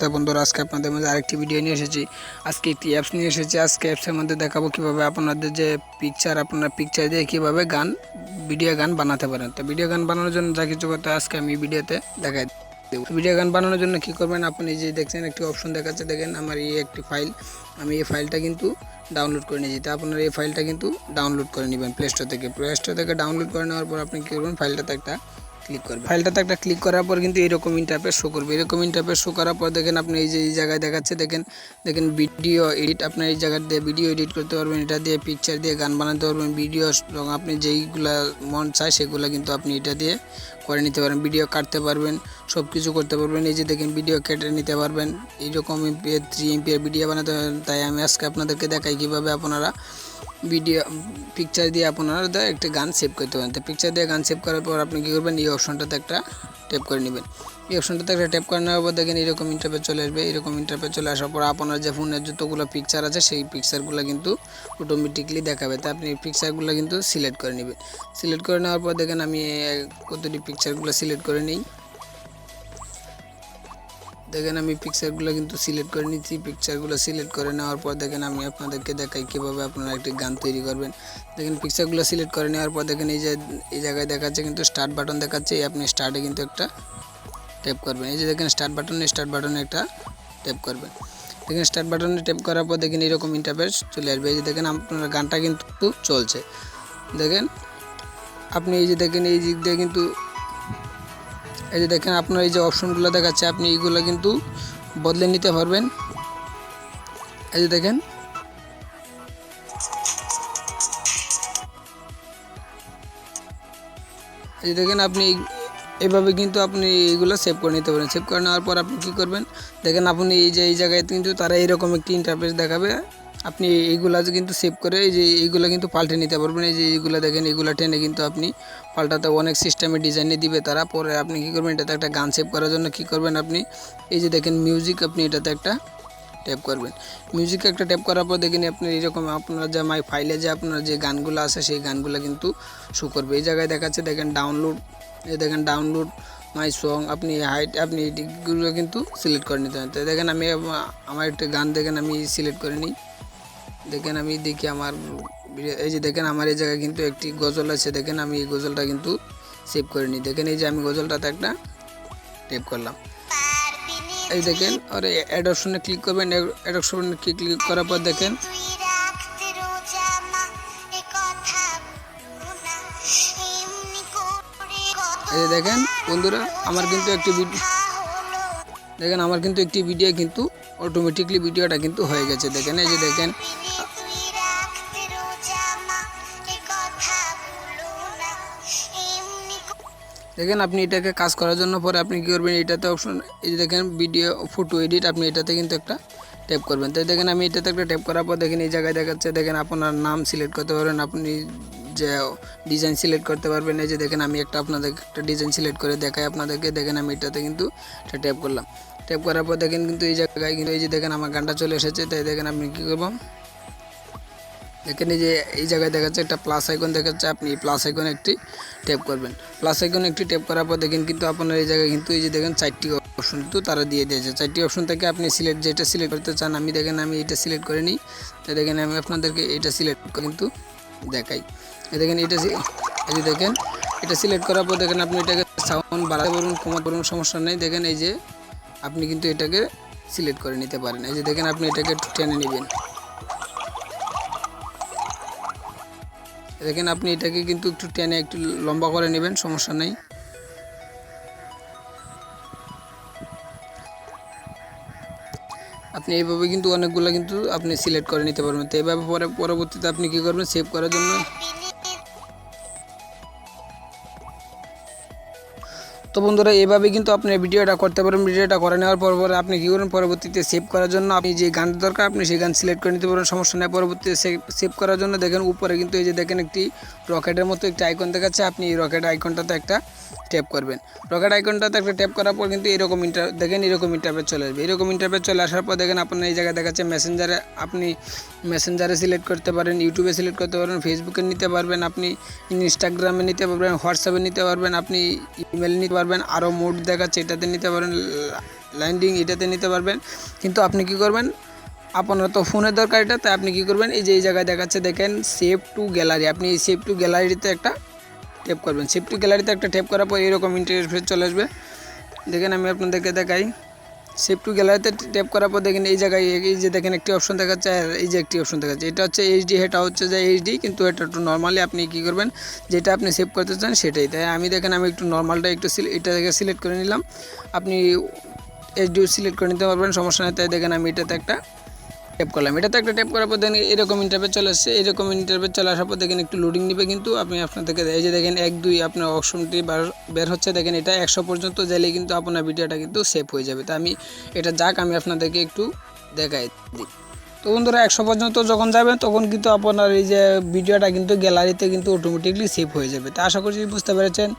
তা বন্ধুরা, আজকে আপনাদের মধ্যে আরেকটি ভিডিও নিয়ে এসেছি। আজকে একটি অ্যাপস নিয়ে এসেছি। আজকে অ্যাপসের মধ্যে দেখাবো কীভাবে আপনাদের যে পিকচার আপনার পিকচার দিয়ে কীভাবে গান ভিডিও গান বানাতে পারেন। তো ভিডিও গান বানানোর জন্য যা কিছু করতে আজকে আমি ভিডিওতে দেখাই দেবো। ভিডিও গান বানানোর জন্য কি করবেন, আপনি যে দেখছেন, একটি অপশন দেখাচ্ছে, দেখেন আমার এই একটি ফাইল আমি এই ফাইলটা কিন্তু ডাউনলোড করে নিয়েছি। তা আপনার এই ফাইলটা কিন্তু ডাউনলোড করে নেবেন প্লে স্টোর থেকে। প্লে স্টোর থেকে ডাউনলোড করে নেওয়ার পর আপনি কী করবেন ফাইলটাতে একটা ক্লিক করবেন ফাইলটাতে একটা ক্লিক করার পর কিন্তু এরকম ইন্টারফেস শো করবে। এরকম ইন্টারফেস শো করার পর দেখেন আপনি এই যে, এই জায়গায় দেখাচ্ছে, দেখেন দেখেন ভিডিও এডিট আপনার এই জায়গা দিয়ে ভিডিও এডিট করতে পারবেন, এটা দিয়ে পিকচার দিয়ে গান বানাতে পারবেন ভিডিও এবং আপনি যেইগুলা মন চায় সেগুলো কিন্তু আপনি এটা দিয়ে করে নিতে পারেন ভিডিও কাটতে পারবেন সব কিছু করতে পারবেন। এই যে দেখেন ভিডিও কেটে নিতে পারবেন। এইরকম এমপি থ্রি এমপি ভিডিও বানাতে পারবেন। তাই আমি আজকে আপনাদেরকে দেখাই কীভাবে আপনারা ভিডিও পিকচার দিয়ে আপনারা একটা গান সেভ করতে পারেন। তো পিকচার দিয়ে গান সেভ করার পর আপনি কী করবেন? এই অপশনটাতে একটা ট্যাপ করে নেবেন। এই অপশনটাতে একটা ট্যাপ করে নেওয়ার পর দেখেন এরকম ইন্টারপেজ চলে আসবে। এরকম ইন্টারপেজ চলে আসার পর আপনার যে ফোনের যতগুলো পিকচার আছে, সেই পিকচারগুলো কিন্তু অটোমেটিকলি দেখাবে। তা আপনি পিকচারগুলো কিন্তু সিলেক্ট করে নেবেন। সিলেক্ট করে নেওয়ার পর দেখেন আমি কতটি পিকচারগুলো সিলেক্ট করে নিই। দেখেন আমি পিকচারগুলো কিন্তু সিলেক্ট করে নিচ্ছি। পিকচারগুলো সিলেক্ট করে নেওয়ার পর দেখেন আমি আপনাদেরকে দেখাই কীভাবে আপনারা একটি গান তৈরি করবেন। দেখেন পিকচারগুলো সিলেক্ট করে নেওয়ার পর দেখেন এই যে, এই জায়গায় দেখাচ্ছে কিন্তু স্টার্ট বাটন দেখাচ্ছে। এই আপনি স্টার্টে কিন্তু একটা ট্যাপ করবেন। এই যে দেখেন স্টার্ট বাটনে স্টার্ট বাটনে একটা ট্যাপ করবেন। দেখেন স্টার্ট বাটনে ট্যাপ করার পর দেখেন এরকম ইন্টারফেস চলে আসবে। এই যে দেখেন আপনার গানটা কিন্তু চলছে। দেখেন, আপনি এই যে দেখেন এই দিক দিয়ে কিন্তু এই যে দেখেন আপনার এই যে অপশনগুলো দেখাচ্ছে, আপনি এইগুলো কিন্তু বদলে নিতে পারবেন। এই যে দেখেন। এই দেখেন আপনি এইভাবে কিন্তু আপনি এইগুলো সেভ করে নিতে পারেন। সেভ করে নেওয়ার পর আপনি কী করবেন? দেখেন আপনি এই যে, এই জায়গায় কিন্তু তারা এইরকম একটি ইন্টারফেস দেখাবে। আপনি এইগুলা কিন্তু সেভ করে, এই যে এইগুলো কিন্তু পাল্টে নিতে পারবেন। এই যে এইগুলো দেখেন, এইগুলো টেনে কিন্তু আপনি পাল্টাতে অনেক সিস্টেমে ডিজাইনে দিবে তারা। পরে আপনি কী করবেন, এটাতে একটা গান সেভ করার জন্য কী করবেন আপনি? এই যে দেখেন মিউজিক আপনি এটাতে একটা ট্যাপ করবেন। মিউজিকে একটা ট্যাপ করার পর দেখেন, আপনি এরকম আপনার যে মাই ফাইলে যে আপনার যে গানগুলো আছে, সেই গানগুলো কিন্তু শো করবে। এই জায়গায় দেখাচ্ছে, দেখেন ডাউনলোড এই দেখেন ডাউনলোড মাই সং আপনি হাইট আপনি এগুলো কিন্তু সিলেক্ট করে নিতে হবে তো দেখেন, আমি আমার একটা গান দেখেন, আমি সিলেক্ট করে নিই। দেখেন আমি দেখি আমার এই যে দেখেন আমার এই জায়গায় কিন্তু একটি গজল আছে, দেখেন আমি এই গজলটা কিন্তু সেভ করে নিই। দেখেন এই যে আমি গজলটাতে একটা টেপ করলাম। এই দেখেন, আর অ্যাড অপশনে ক্লিক করবেন অ্যাড অপশনে ক্লিক করার পর দেখেন। এই দেখেন, বন্ধুরা, আমার কিন্তু একটি ভিডিও দেখেন, আমার কিন্তু একটি ভিডিও কিন্তু অটোমেটিকলি ভিডিওটা কিন্তু হয়ে গেছে। দেখেন, এই যে দেখেন দেখেন আপনি এটাকে কাজ করার জন্য পরে আপনি কী করবেন, এটাতে অপশন এই যে দেখেন ভিডিও ফটো এডিট আপনি এটাতে কিন্তু একটা ট্যাপ করবেন। তাই দেখেন আমি এটাতে একটা ট্যাপ করার পর দেখেন এই জায়গায় দেখাচ্ছে, দেখেন আপনার নাম সিলেক্ট করতে পারবেন, আপনি যে ডিজাইন সিলেক্ট করতে পারবেন, এই যে দেখেন আমি একটা আপনাদের একটা ডিজাইন সিলেক্ট করে দেখাই আপনাদেরকে, দেখেন আমি এটাতে কিন্তু একটা ট্যাপ করলাম। ট্যাপ করার পর দেখেন কিন্তু এই জায়গায় কিন্তু এই যে দেখেন আমার গানটা চলে এসেছে, তাই দেখেন আপনি কী করবেন দেখেন এই যে এই জায়গায় দেখাচ্ছে একটা প্লাস আইকন দেখাচ্ছে, আপনি প্লাস আইকন একটি ট্যাপ করবেন। প্লাস আইকন একটি ট্যাপ করার পর দেখেন কিন্তু আপনার এই জায়গায় কিন্তু এই যে দেখেন চারটি অপশন কিন্তু তারা দিয়ে দিয়েছে। চারটি অপশন থেকে আপনি সিলেক্ট যেটা সিলেক্ট করতে চান, আমি দেখেন আমি এটা সিলেক্ট করে নিই। তো দেখেন আমি আপনাদেরকে এটা সিলেক্ট কিন্তু দেখাই। দেখেন এটা এই যে দেখেন, এটা সিলেক্ট করার পর দেখেন আপনি এটাকে সাউন্ড বাড়াতে পারুন কমাতে পারুন সমস্যা নেই। দেখেন এই যে আপনি কিন্তু এটাকে সিলেক্ট করে নিতে পারেন। এই যে দেখেন আপনি এটাকে টেনে নেবেন। দেখেন আপনি এটাকে কিন্তু একটু টেনে একটু লম্বা করে নেবেন, সমস্যা নেই। আপনি এইভাবে কিন্তু অনেকগুলো কিন্তু আপনি সিলেক্ট করে নিতে পারবেন। তো এইভাবে পরে পরবর্তীতে আপনি কী করবেন? সেভ করার জন্য তো বন্ধুরা এইভাবে কিন্তু আপনি ভিডিওটা করতে পারেন। ভিডিওটা করে নেওয়ার পর পরে আপনি কী করবেন? পরবর্তীতে সেভ করার জন্য আপনি যে গানটা দরকার, আপনি সেই গান সিলেক্ট করে নিতে পারেন সমস্যা নেই, পরবর্তীতে সেভ করার জন্য দেখেন উপরে কিন্তু এই যে দেখেন একটি রকেটের মতো একটি আইকন দেখাচ্ছে। আপনি এই রকেট আইকনটাতে একটা ট্যাপ করবেন। রকেট আইকনটাতে একটা ট্যাপ করার পর কিন্তু এরকম ইন্টার দেখেন এরকম ইন্টারপেজ চলে আসবে। এরকম ইন্টারপেজ চলে আসার পর দেখেন আপনার এই জায়গায় দেখাচ্ছে মেসেঞ্জারে আপনি মেসেঞ্জারে সিলেক্ট করতে পারেন ইউটিউবে সিলেক্ট করতে পারবেন ফেসবুকে নিতে পারবেন আপনি ইনস্টাগ্রামে নিতে পারবেন হোয়াটসঅ্যাপে নিতে পারবেন, আপনি ইমেল নিতে পারবেন, আরও মোড দেখাচ্ছে, এটাতে নিতে পারবেন, ল্যান্ডিং এটাতে নিতে পারবেন। কিন্তু আপনি কি করবেন? আপনার তো ফোনের দরকার এটা, তাই আপনি কি করবেন? এই যে এই জায়গায় দেখাচ্ছে, দেখেন সেফ টু গ্যালারি আপনি এই সেভ টু গ্যালারিতে একটা ট্যাপ করবেন। সেফ টু গ্যালারিতে একটা ট্যাপ করার পর এরকম ইন্টারফেস চলে আসবে। দেখেন, আমি আপনাদেরকে দেখাই। সেভ টু গ্যালারিতে ট্যাপ করার পর দেখেন এই জায়গায় এই যে দেখেন একটি অপশন দেখাচ্ছে আর এই যে একটি অপশন দেখাচ্ছে। এটা হচ্ছে এইচডি এটা হচ্ছে যে এইচডি কিন্তু এটা একটু নর্মালি আপনি কী করবেন, যেটা আপনি সেভ করতে চান সেটাই। তাই আমি দেখেন আমি একটু নর্মালটা একটু এটা থেকে সিলেক্ট করে নিলাম। আপনি এইচডিও সিলেক্ট করে নিতে পারবেন, সমস্যা নেই। তাই দেখেন আমি এটাতে একটা ট্যাপ করলাম। এটাতে একটা ট্যাপ করার পর দেখেন এরকম ইন্টারভেট চলে আসছে, এরকম ইন্টারভেট চলে আসার পর দেখেন একটু লোডিং নেবে কিন্তু আপনি আপনাদেরকে এই যে দেখেন এক, দুই আপনার অপশনটি বার- হচ্ছে, দেখেন এটা একশো পর্যন্ত গেলে কিন্তু আপনার ভিডিওটা কিন্তু সেভ হয়ে যাবে। তো আমি এটা যাক, আমি আপনাদেরকে একটু দেখাই দিই। তো বন্ধুরা, একশো পর্যন্ত যখন যাবেন, তখন কিন্তু আপনার এই যে ভিডিওটা কিন্তু গ্যালারিতে কিন্তু অটোমেটিকলি সেভ হয়ে যাবে। তো আশা করছি বুঝতে পেরেছেন।